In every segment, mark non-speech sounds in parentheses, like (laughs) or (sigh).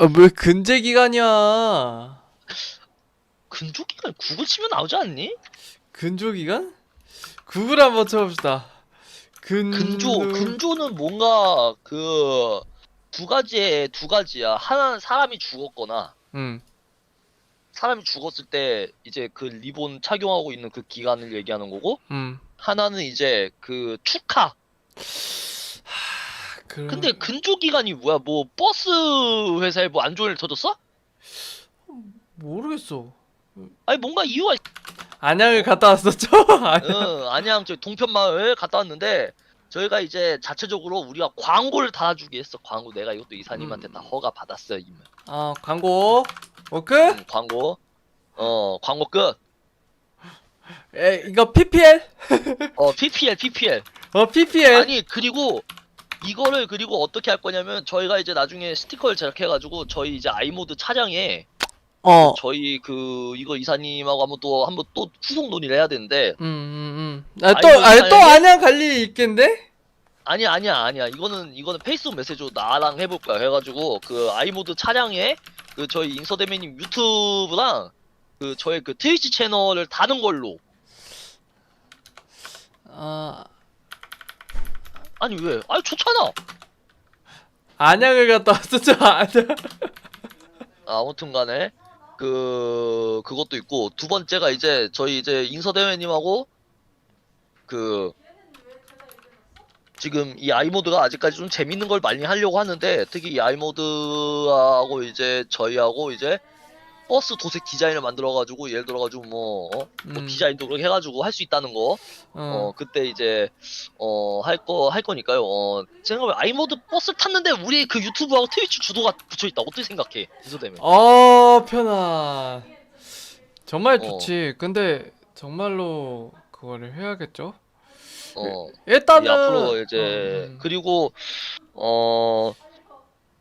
아, 왜 근제 기간이야? 근조 기간 구글 치면 나오지 않니? 근조 기간? 구글 한번 쳐봅시다. 근 근조 근조는 뭔가 그 두 가지에 두 가지야. 하나는 사람이 죽었거나 음. 사람이 죽었을 때 이제 그 리본 착용하고 있는 그 기간을 얘기하는 거고 음. 하나는 이제 그 축하. 그... 근데 근조 기간이 뭐야? 뭐 버스 회사에 뭐 안 좋은 일 터졌어? 모르겠어. 아니 뭔가 이유가 있... 안양을 갔다 왔었죠? (laughs) 안양. 응, 안양 저 동편 마을 갔다 왔는데 저희가 이제 자체적으로 우리가 광고를 달아주기 했어. 광고 내가 이것도 이사님한테 음. 다 허가 받았어요. 이미. 아 광고. 어 끝? 응, 광고. 어 광고 끝. 에 이거 PPL? 어 PPL PPL. 어 PPL. 아니 그리고 이거를 그리고 어떻게 할 거냐면 저희가 이제 나중에 스티커를 제작해가지고 저희 이제 아이모드 차량에 어. 저희 그 이거 이사님하고 한번 또 한번 또 후속 논의를 해야 되는데 음, 음, 음. 아, 또, 아이고, 아, 또 만약에- 안양 갈 일이 있겠는데? 아니야 아니야 아니야 이거는 이거는 페이스북 메시지로 나랑 해볼 거야 해가지고 그 아이모드 차량에 그 저희 인서대매님 유튜브랑 그 저희 그 트위치 채널을 다는 걸로 아, 아니 왜 아니 좋잖아 안양을 갔다 왔었죠, 안양. 아무튼간에 그 그것도 있고 두 번째가 이제 저희 이제 인서 대회님하고 그 지금 이 아이모드가 아직까지 좀 재밌는 걸 많이 하려고 하는데 특히 이 아이모드하고 이제 저희하고 이제 버스 도색 디자인을 만들어가지고 예를 들어가지고 뭐, 어? 뭐 음. 디자인도 그렇게 해가지고 할 수 있다는 거 어, 어. 그때 이제 어 할 거 할 거니까요. 어 생각해 아이모드 버스 탔는데 우리 그 유튜브하고 트위치 주도가 붙여 있다. 어떻게 생각해? 인서대면. 어, 편안. 정말 어. 좋지. 근데, 정말로, 그거를 해야겠죠? 어. 일단은. 이 앞으로 이제 음. 그리고 어.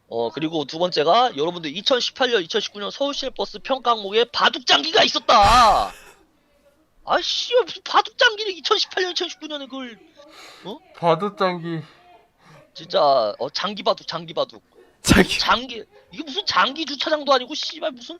어 그리고 두 번째가 여러분들 2018년 2019년 서울시내버스 평가 항목에 바둑 장기가 있었다. 아씨 무슨 바둑 장기를 2018년 2019년에 그걸 바둑장기. 진짜 어 장기 바둑 장기 바둑 자기. 장기 이게 무슨 장기 주차장도 아니고 씨발 무슨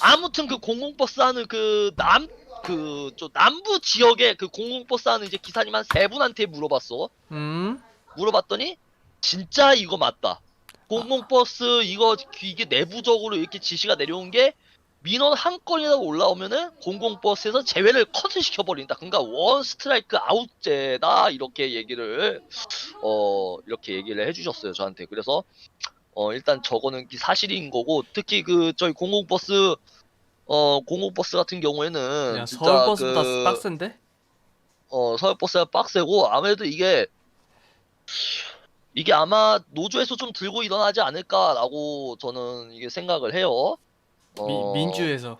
아무튼 그 공공버스 하는 그 남 그 저 남부 지역에 그 공공버스 하는 이제 기사님 한 세 분한테 물어봤어. 음? 물어봤더니 진짜 이거 맞다. 공공버스 이거 이게 내부적으로 이렇게 지시가 내려온 게 민원 한 건이라도 올라오면은 공공버스에서 제외를 컷을 시켜버린다. 그러니까 원 스트라이크 아웃제다 이렇게 얘기를 어 이렇게 얘기를 해주셨어요 저한테. 그래서 어 일단 저거는 기- 사실인 거고 특히 그 저희 공공버스 어 공공버스 같은 경우에는 서울버스보다 그- 빡센데? 어, 서울버스가 빡세고 아무래도 이게 이게 아마 노조에서 좀 들고 일어나지 않을까라고 저는 이게 생각을 해요. 어, 미, 민주에서.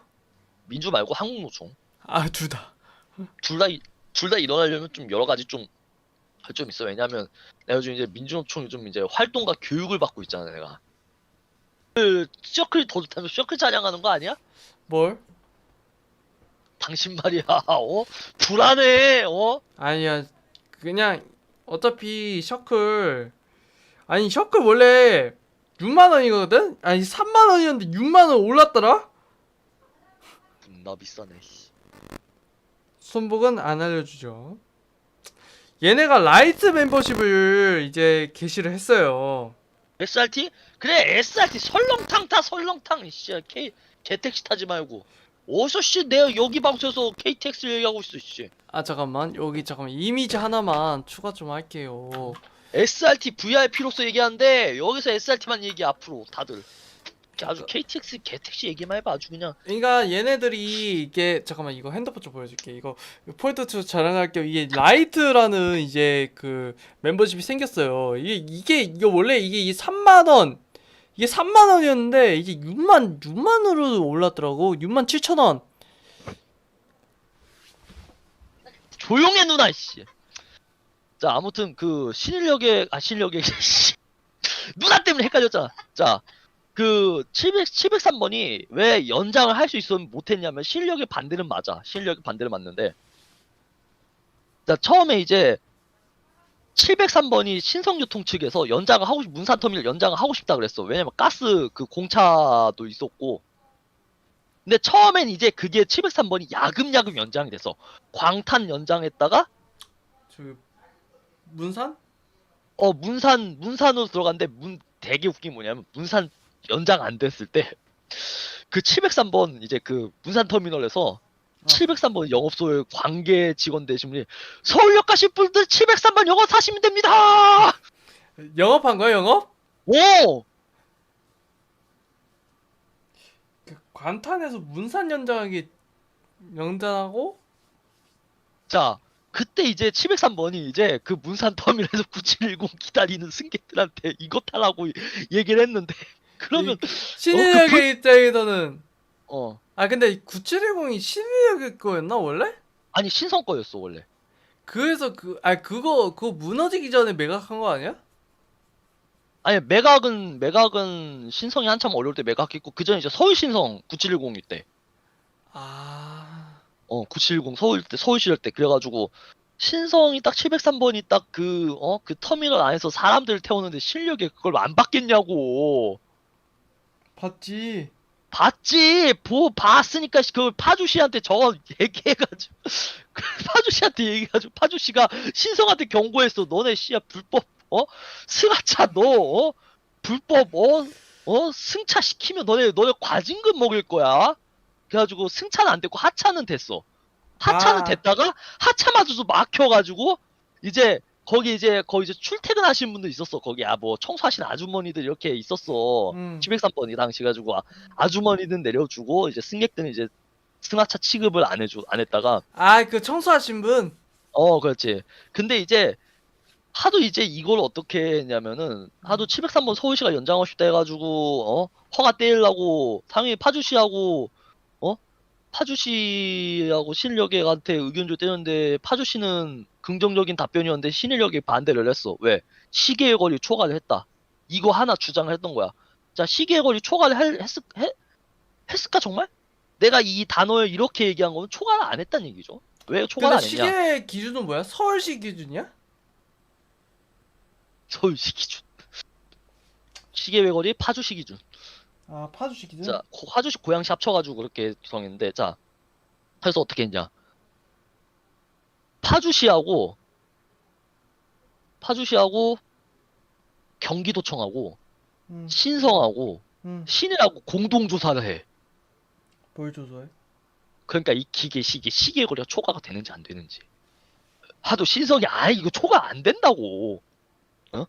민주 말고 한국노총 아, 둘 다. 둘 다 둘 다 일어나려면 좀 여러 가지 좀 할 좀 있어. 왜냐면 내가 요즘 이제 민주노총이 좀 이제 활동과 교육을 받고 있잖아, 내가. 그 서클 더 좋다면 서클 찬양하는 거 아니야? 뭘? 당신 말이야, (laughs) 어? 불안해, 어? 아니야 그냥 어차피 셔클 아니 셔클 원래 6만 원이거든? 아니 3만 원이었는데 6만 원 올랐더라? 나 비싸네. 씨. 손복은 안 알려주죠 얘네가 라이트 멤버십을 이제 게시를 했어요 SRT? 그래 SRT 설렁탕 타 설렁탕 씨 K 개택시 타지 말고 어디서 씨 내가 여기 방송에서 KTX 얘기하고 있어 씨 아 잠깐만 여기 잠깐만 이미지 하나만 추가 좀 할게요 SRT VIP로서 얘기하는데 여기서 SRT만 얘기 앞으로. 다들. 아주 KTX 개택시 얘기만 해봐 아주 그냥. 그러니까 얘네들이 이게 잠깐만 이거 핸드폰 좀 보여줄게. 이거 포인트 투 자랑할게요. 이게 라이트라는 이제 그 멤버십이 생겼어요. 이게 이게 이게 원래 이게 이 3만 원 이게 3만 원이었는데 이제 6만 6만으로 올랐더라고. 6만 7천 원. 조용해 누나 씨. 자 아무튼 그 신일역에 아 (laughs) 씨. 누나 때문에 헷갈렸잖아. 자 그 700 703번이 왜 연장을 할 수 있었으면 못했냐면 신일역의 반대는 맞아. 신일역의 반대를 맞는데 자 처음에 이제 703번이 신성유통 측에서 연장을 하고 싶, 문산터미널 연장을 하고 싶다 그랬어. 왜냐면 가스 그 공차도 있었고. 근데 처음엔 이제 그게 703번이 야금야금 연장이 됐어. 광탄 연장했다가 저 문산? 어 문산 문산으로 들어갔는데 문 되게 웃긴 게 뭐냐면 문산 연장 안 됐을 때 그 703번 이제 그 문산 터미널에서 703번 영업소의 관계 직원 되신 분이 서울역 가실 분들 703번 영업 사시면 됩니다. 영업한 거야 영업? 오 그 관탄에서 문산 연장하기 연장하고 자, 그때 이제 703번이 이제 그 문산 터미널에서 (laughs) 9710 기다리는 승객들한테 이거 타라고 얘기를 했는데 (laughs) 그러면 신인역의 입장에서는 어 아 근데 9710이 신인역의 거였나 원래? 아니 신성 거였어 원래. 그래서 그 아 그거 그거 무너지기 전에 매각한 거 아니야? 아니 매각은 매각은 신성이 한참 어려울 때 매각했고 그 전에 이제 서울 신성 9710일 때. 아 어 9710 서울 때 서울 시절 때 그래가지고 신성이 딱 703번이 딱 그 어 그 터미널 안에서 사람들 태우는데 실력에 그걸 안 받겠냐고. 봤지. 봤지 보 봤으니까 그 파주 씨한테 저거 얘기해가지고 (laughs) 그 파주 씨한테 얘기해가지고 파주 씨가 신성한테 경고했어 너네 씨야 불법 어 승하차 너 어? 불법 어? 어 승차 시키면 너네 너네 과징금 먹을 거야 그래가지고 승차는 안 됐고 하차는 됐어 하차는 아. 됐다가 하차마저도 막혀가지고 이제 거기 이제 거기 이제 출퇴근하시는 분도 있었어 거기 아 뭐 청소하시는 아주머니들 이렇게 있었어 음. 703번이 당시 가지고 아, 아주머니는 내려주고 이제 승객들은 이제 승하차 취급을 안 해줘 안 했다가 아 그 청소하신 분. 어 그렇지 근데 이제 하도 이제 이걸 어떻게 했냐면은 하도 703번 서울시가 연장하고 싶다 해가지고 어 허가 떼려고 당연히 파주시하고 어 파주시하고 신일역한테 의견 좀 떼는데 파주시는 긍정적인 답변이었는데 신일역이 반대를 했어 왜 시계의 거리 초과를 했다 이거 하나 주장을 했던 거야 자 시계의 거리 초과를 할- 했, 했, 했을까 정말 내가 이 단어에 이렇게 얘기한 거면 초과를 안 했다는 얘기죠 왜 초과를 근데 안 했냐 시계 기준은 뭐야? 서울시 기준이야? 서울시 기준. 시계 외거리 파주시 기준. 아 파주시 기준. 자, 고- 파주시 고양시 합쳐가지고 그렇게 정했는데, 자, 그래서 어떻게 했냐. 파주시하고, 파주시하고, 경기도청하고, 음, 신성하고, 음. 신일하고 공동조사를 해. 뭘 조사해? 그러니까 이 기계 시계, 시계 거리가 초과가 되는지 안 되는지. 하도 신성이, 아, 이거 초과 안 된다고.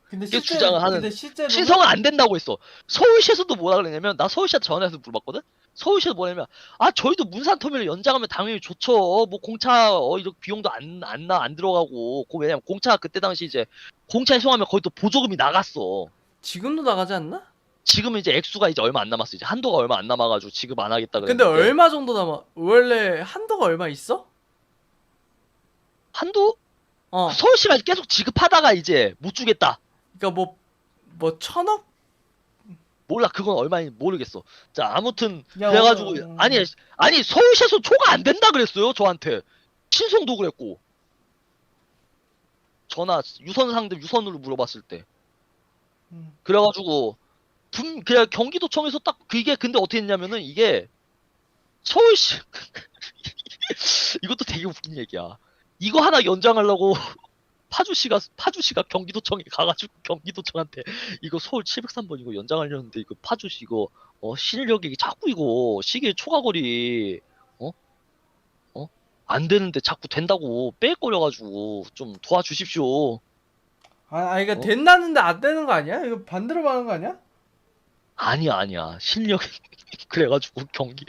근데 이게 실제 주장을 하는- 근데 실제로 신성은 안 된다고 했어. 서울시에서도 뭐라 그랬냐면 나 서울시한테 전화해서 물어봤거든. 서울시에서 뭐냐면 아 저희도 문산 터미널 연장하면 당연히 좋죠. 뭐 공차 어 이렇게 비용도 안 안 나 안 들어가고 그 왜냐면 공차 그때 당시 이제 공차 이송하면 거의 또 보조금이 나갔어. 지금도 나가지 않나? 지금은 이제 액수가 이제 얼마 안 남았어. 이제 한도가 얼마 안 남아가지고 지급 안 하겠다 근데 그랬는데 얼마 정도 남아? 원래 한도가 얼마 있어? 한도 어. 서울시가 계속 지급하다가 이제 못 주겠다. 그러니까 뭐 뭐 천억? 몰라 그건 얼마인지 모르겠어. 자 아무튼 야, 그래가지고 어, 아니 아니 서울시에서 초가 안 된다 그랬어요 저한테 신성도 그랬고 전화 유선 상대 유선으로 물어봤을 때 음. 그래가지고 분 그냥 경기도청에서 딱 그게 근데 어떻게 했냐면은 이게 서울시 (laughs) 이것도 되게 웃긴 얘기야 이거 하나 연장하려고 (laughs) 파주시가 파주시가 경기도청에 가가지고 경기도청한테 이거 서울 703번 이거 연장하려는데 이거 파주시 이거 어 신일역이 자꾸 이거 시계 초과거리 어? 어? 안 되는데 자꾸 된다고 빽거려가지고 좀 도와주십시오. 아, 아 이거 어? 된다는데 안 되는 거 아니야? 이거 반대로 가는 거 아니야? 아니야 아니야 신력 (laughs) 그래가지고 경기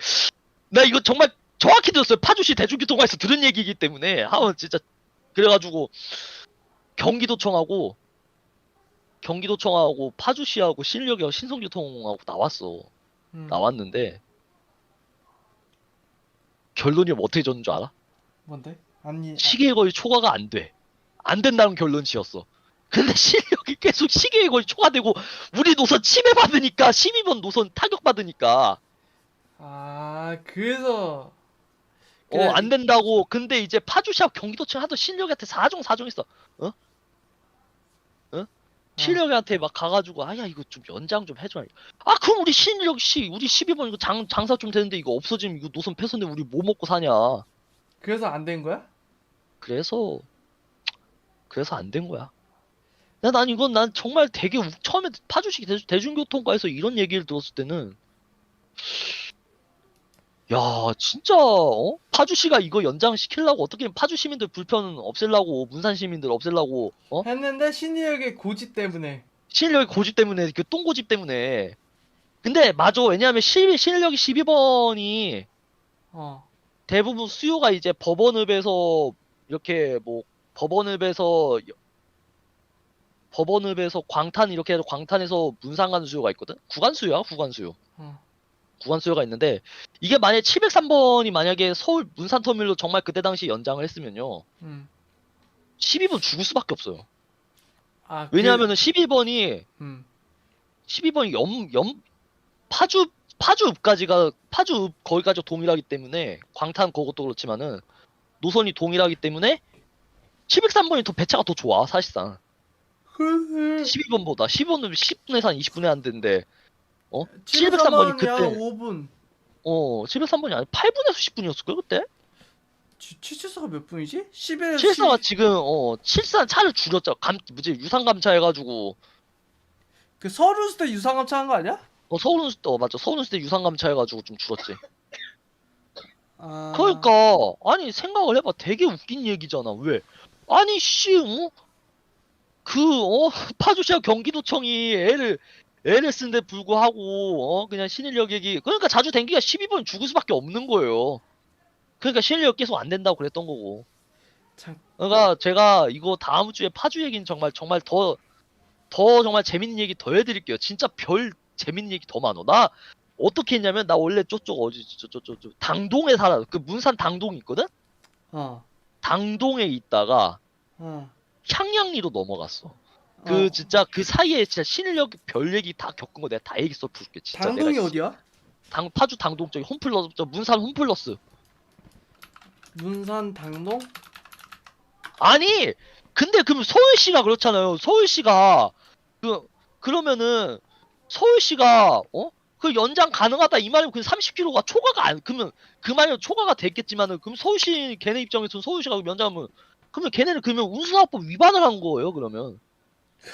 나 이거 정말 정확히 들었어요 파주시 대중교통관에서 들은 얘기이기 때문에 한번 진짜 그래가지고 경기도청하고 경기도청하고 파주시하고 신력이하고 신성교통하고 나왔어 음. 나왔는데 결론이 어떻게 졌는 줄 알아? 뭔데? 아니 시계의 거리 초과가 안 돼. 안 된다는 결론 지었어. 근데 (laughs) 실력이 계속 시계의 거리 초과되고 우리 노선 침해받으니까 12번 노선 타격받으니까 아 그래서 어. 안 된다고 근데 이제 파주시하고 경기도청 하도 신력한테 사정 사정했어 응? 신력이한테 막 가가지고 아야 이거 좀 연장 좀 해줘. 아 그럼 우리 신력 씨 우리 12번 이거 장 장사 좀 되는데 이거 없어지면 이거 노선 패스인데 우리 뭐 먹고 사냐. 그래서 안 된 거야? 그래서 그래서 안 된 거야. 야, 난 이건 난 정말 되게 우- 처음에 파주시 대, 대중교통과에서 이런 얘기를 들었을 때는 야 진짜 어? 파주 시가 이거 연장시키려고 어떻게 파주 시민들 불편 없애려고 문산 시민들 없애려고 어? 했는데 신이혁의 고집 때문에 신일력이 고집 때문에 그 똥고집 때문에 근데 맞아 왜냐하면 시, 신일력이 12번이 어 대부분 수요가 이제 법원읍에서 이렇게 뭐 법원읍에서 여- 법원읍에서 광탄 이렇게 해서 광탄에서 문산 가는 수요가 있거든 구간 수요야 구간 수요 어. 구간 수요가 있는데 이게 만약에 703번이 만약에 서울 문산 터미널로 정말 그때 당시 연장을 했으면요 음. 12번 죽을 수밖에 없어요 아, 그- 왜냐하면은 12번이 음. 12번이 염, 염, 파주, 파주읍까지가, 파주읍 거기까지 동일하기 때문에, 광탄 그것도 그렇지만은, 노선이 동일하기 때문에, 703번이 더 배차가 더 좋아, 사실상. 그 12번보다. 12번은 10분에서 한 20분에 안 되는데, 어? 703번이 703번이 그때 그때, 5분 어, 703번이 아니 8분에서 10분이었을걸, 그때? 774가 몇 분이지? 10에서 74가 지금, 어, 74 차를 줄였죠. 감, 뭐지, 유상 감차 해 가지고, 그 서울에서 때 유상함 차한 거 아니야? 어, 서울은, 어, 맞죠. 서울은 때 유상 감차 해 가지고 좀 줄었지. 아... 그러니까 아니 생각을 해봐 되게 웃긴 얘기잖아 왜 아니 씨 어? 그 어? (laughs) 파주시와 경기도청이 애를 쓴데 불구하고 어 그냥 얘기. 그러니까 자주 댕기가 12번 죽을 수밖에 없는 거예요. 그러니까 신일역 계속 안 된다고 그랬던 거고. 참. 그러니까 제가 이거 다음 주에 파주 얘기는 정말 정말 더더 정말 재밌는 얘기 더 해드릴게요. 진짜 별 재밌는 얘기 더 많어. 나 어떻게 했냐면 나 원래 저쪽 어디 저저저 당동에 살아. 그 문산 당동 있거든? 어. 당동에 있다가 어. 향양리로 넘어갔어. 그 어. 진짜 그 사이에 진짜 신일역 별 얘기 다 겪은 거 내가 다 얘기 써줄게. 진짜 당동이 내가 어디야? 당 파주 당동 쪽에 홈플러스 저 문산 홈플러스. 문산 당동? 아니 근데 그럼 서울시가 그렇잖아요. 서울시가 그 그러면은 서울시가 어? 그 연장 가능하다 이 말이면 그 30km가 초과가 안 그러면 그 말이면 초과가 됐겠지만은 그럼 서울시 걔네 입장에서는 서울시가 연장하면 그러면 걔네는 그러면 운수사업법 위반을 한 거예요 그러면